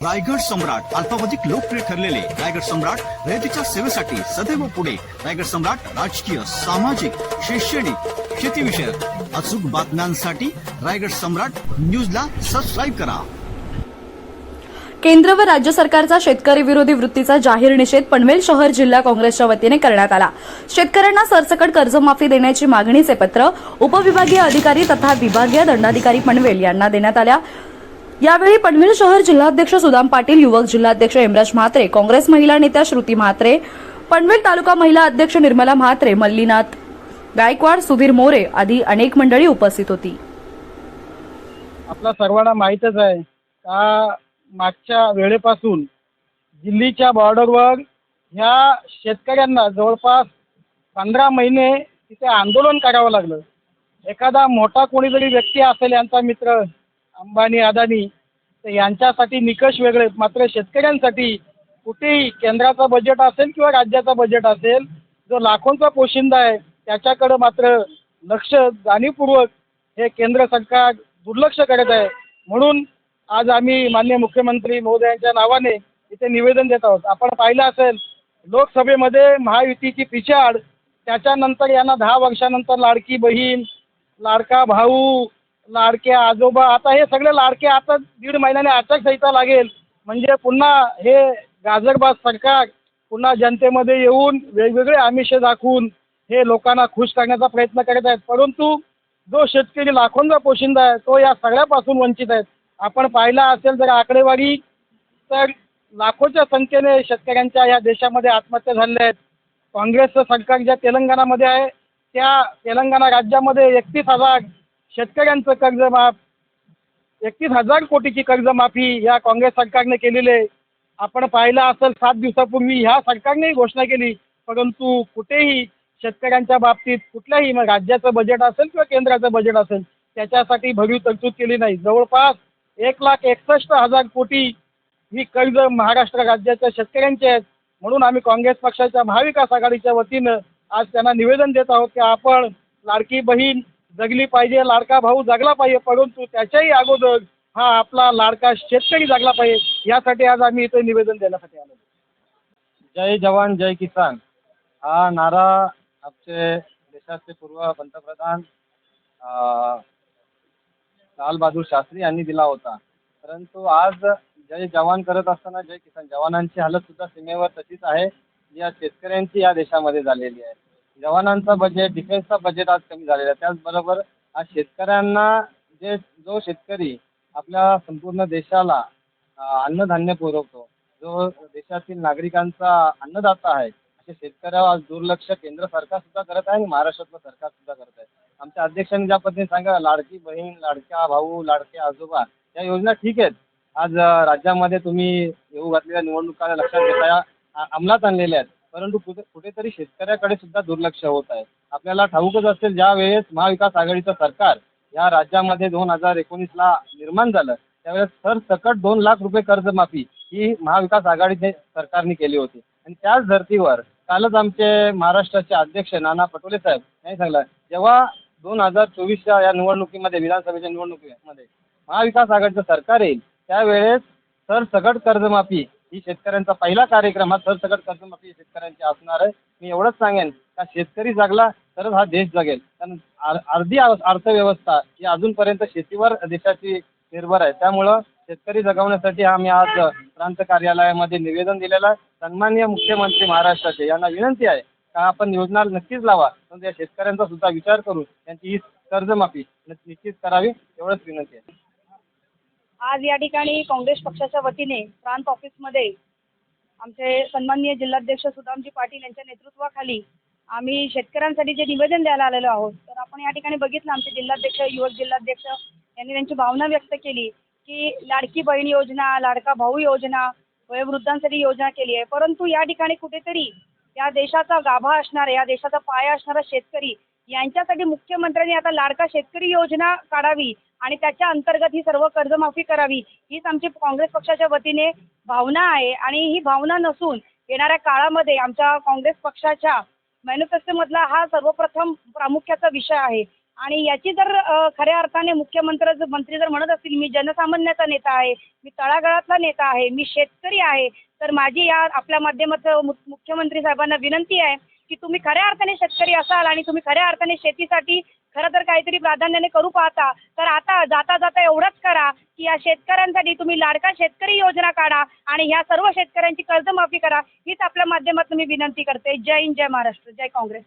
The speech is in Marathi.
रायगड सम्राट अल्पावधिक लोकप्रिय ठरलेले रायगड सम्राट रयतीच्या सेवेसाठी सदैव पुढे. रायगड सम्राट राजकीय सामाजिक शैक्षणिक शेतीविषयक अचूक बातम्यांसाठी रायगड सम्राट न्यूजला सबस्क्राईब करा. केंद्र व राज्य सरकारचा शेतकरी विरोधी वृत्तीचा जाहीर निषेध पनवेल शहर जिल्हा काँग्रेसच्या वतीने करण्यात आला. शेतकऱ्यांना सरसकट कर्जमाफी देण्याची मागणीचे पत्र उपविभागीय अधिकारी तथा विभागीय दंडाधिकारी पनवेल यांना देण्यात आल्या. यावेळी पनवेल शहर जिल्हाध्यक्ष सुदाम पाटील युवक जिल्हाध्यक्ष हेमराज म्हात्रे काँग्रेस महिला नेत्या श्रुती म्हात्रे पनवेल तालुका महिला अध्यक्ष निर्मला म्हात्रे मल्लीनाथ गायकवाड सुधीर मोरे आदी अनेक मंडळी उपस्थित होती. आपला सर्वांना माहीतच आहे का मागच्या वेळेपासून दिल्लीच्या बॉर्डरवर ह्या शेतकऱ्यांना जवळपास पंधरा महिने तिथे आंदोलन करावं लागलं. एखादा मोठा कोणीतरी व्यक्ती असेल यांचा मित्र अंबानी अदानी तर यांच्यासाठी निकष वेगळे मात्र शेतकऱ्यांसाठी कुठेही केंद्राचा बजेट असेल किंवा राज्याचा बजेट असेल जो लाखोंचा पोशिंदा आहे त्याच्याकडं मात्र लक्ष जाणीवपूर्वक हे केंद्र सरकार दुर्लक्ष करत आहे. म्हणून आज आम्ही माननीय मुख्यमंत्री महोदयांच्या नावाने इथे निवेदन देत आहोत. आपण पाहिलं असेल लोकसभेमध्ये महायुतीची पिछाड त्याच्यानंतर यांना दहा वर्षानंतर लाडकी बहीण लाडका भाऊ लाडके आजोबा आता हे सगळे लाडके आता दीड महिन्याने आचारसंहिता लागेल. म्हणजे पुन्हा हे गाजरबाज सरकार पुन्हा जनतेमध्ये येऊन वेगवेगळे आमिष दाखवून हे लोकांना खुश करण्याचा प्रयत्न करत आहेत. परंतु जो शेतकरी लाखोंचा पोशिंदा आहे तो या सगळ्यापासून वंचित आहे आपण पाहिला असेल जर आकडेवारी तर लाखोच्या संख्येने शेतकऱ्यांच्या या देशामध्ये आत्महत्या झालेल्या आहेत. काँग्रेसचं सरकार ज्या तेलंगणामध्ये आहे त्या तेलंगणा राज्यामध्ये एकतीस हजार शेतकऱ्यांचं कर्जमाफ एकतीस हजार कोटीची कर्जमाफी या काँग्रेस सरकारने केलेली आहे. आपण पाहिलं असेल सात दिवसापूर्वी ह्या सरकारनेही घोषणा केली. परंतु कुठेही शेतकऱ्यांच्या बाबतीत कुठल्याही मग राज्याचं बजेट असेल किंवा केंद्राचं बजेट असेल त्याच्यासाठी भरीव तरतूद केली नाही. जवळपास एक लाख एकसष्ट हजार कोटी ही कर्ज महाराष्ट्र राज्याच्या शेतकऱ्यांची आहेत. म्हणून आम्ही काँग्रेस पक्षाच्या महाविकास आघाडीच्या वतीनं आज त्यांना निवेदन देत आहोत की आपण लाडकी बहीण जगली पाहिजे लाडका भाऊ जगला पाहिजे परंतु त्याच्याही अगोदर हा आपला लाडका शेतकरी जगला पाहिजे यासाठी आज आम्ही इथे निवेदन देण्यासाठी आलो. जय जवान जय किसान. हा नारा आमचे देशाचे पूर्व पंतप्रधान लालबहादूर शास्त्री यांनी दिला होता. परंतु आज जय जवान करत असताना जय किसान जवानांची हालत सुद्धा सीमेवर तशीच आहे. या शेतकऱ्यांची या देशामध्ये झालेली आहे. जवानांचं बजेट डिफेन्सचा बजेट आज कमी झालेलं आहे. त्याचबरोबर आज शेतकऱ्यांना जे जो शेतकरी आपल्या संपूर्ण देशाला अन्नधान्य पुरवतो जो देशातील नागरिकांचा अन्नदाता आहे अशा शेतकऱ्यावर आज दुर्लक्ष केंद्र सरकार सुद्धा करत आहे आणि महाराष्ट्रातलं सरकार सुद्धा करत आहे. आमच्या अध्यक्षांनी ज्या पद्धतीने सांगा लाडकी बहीण लाडका भाऊ लाडके आजोबा या योजना ठीक आहेत. आज राज्यामध्ये तुम्ही येऊ घातलेल्या निवडणुका लक्षात घेता या अंमलात आणलेल्या आहेत. परंतु कुठे कुठेतरी शेतकऱ्याकडे सुद्धा दुर्लक्ष होत आहे. आपल्याला ठाऊकच असेल ज्या वेळेस महाविकास आघाडीचं सरकार या राज्यामध्ये दोन हजार एकोणीसला निर्माण झालं त्यावेळेस सरसकट दोन लाख रुपये कर्जमाफी ही महाविकास आघाडीने सरकारने केली होती. आणि त्याच धर्तीवर कालच आमचे महाराष्ट्राचे अध्यक्ष नाना पटोले साहेब यांनी सांगलं जेव्हा दोन हजार चोवीसच्या या निवडणुकीमध्ये विधानसभेच्या निवडणुकीमध्ये महाविकास आघाडीचं सरकार येईल त्यावेळेस सरसकट कर्जमाफी ही शेतकऱ्यांचा पहिला कार्यक्रम हा सरसकट कर्जमाफी शेतकऱ्यांची असणार आहे. मी एवढंच सांगेन का शेतकरी जागला तरच हा देश जगेल. कारण आर- अर्धी अर्थव्यवस्था ही अजूनपर्यंत शेतीवर देशाची निर्भर आहे. त्यामुळं शेतकरी जगवण्यासाठी आम्ही आज प्रांत कार्यालयामध्ये निवेदन दिलेलं आहे. सन्माननीय मुख्यमंत्री महाराष्ट्राचे यांना विनंती आहे का आपण योजना नक्कीच लावा. पण त्या शेतकऱ्यांचा सुद्धा विचार करून त्यांची ही कर्जमाफी निश्चित करावी एवढंच विनंती आहे. आज या ठिकाणी काँग्रेस पक्षाच्या वतीने प्रांत ऑफिसमध्ये आमचे सन्माननीय जिल्हाध्यक्ष सुदामजी पाटील यांच्या नेतृत्वाखाली आम्ही शेतकऱ्यांसाठी जे निवेदन द्यायला आलेलो आहोत तर आपण या ठिकाणी बघितलं आमचे जिल्हाध्यक्ष युवक जिल्हाध्यक्ष यांनी त्यांची भावना व्यक्त केली की लाडकी बहीण योजना लाडका भाऊ योजना वयोवृद्धांसाठी योजना केली आहे. परंतु या ठिकाणी कुठेतरी या देशाचा गाभा असणारा या देशाचा पाया असणारा शेतकरी यांच्यासाठी मुख्यमंत्र्यांनी आता लाडका शेतकरी योजना काढावी आणि त्याच्या अंतर्गत ही सर्व कर्जमाफी करावी हीच आमची काँग्रेस पक्षाच्या वतीने भावना आहे. आणि ही भावना नसून येणाऱ्या काळामध्ये आमच्या काँग्रेस पक्षाच्या मॅनिफेस्टोमधला हा सर्वप्रथम प्रामुख्याचा विषय आहे. आणि याची जर खऱ्या अर्थाने मुख्यमंत्री मंत्री जर म्हणत असतील मी जनसामान्याचा नेता आहे मी तळागाळातला नेता आहे मी शेतकरी आहे तर माझी या आपल्या माध्यमात मु- मुख्यमंत्री साहेबांना विनंती आहे की तुम्ही खऱ्या अर्थाने शेतकरी असाल आणि तुम्ही खऱ्या अर्थाने शेतीसाठी खरं तर काहीतरी प्राधान्याने करू पाहता तर आता जाता जाता एवढंच करा की या शेतकऱ्यांसाठी तुम्ही लाडका शेतकरी योजना काढा आणि ह्या सर्व शेतकऱ्यांची कर्जमाफी करा हीच आपल्या माध्यमातून मी विनंती करते. जय हिंद जय महाराष्ट्र जय काँग्रेस.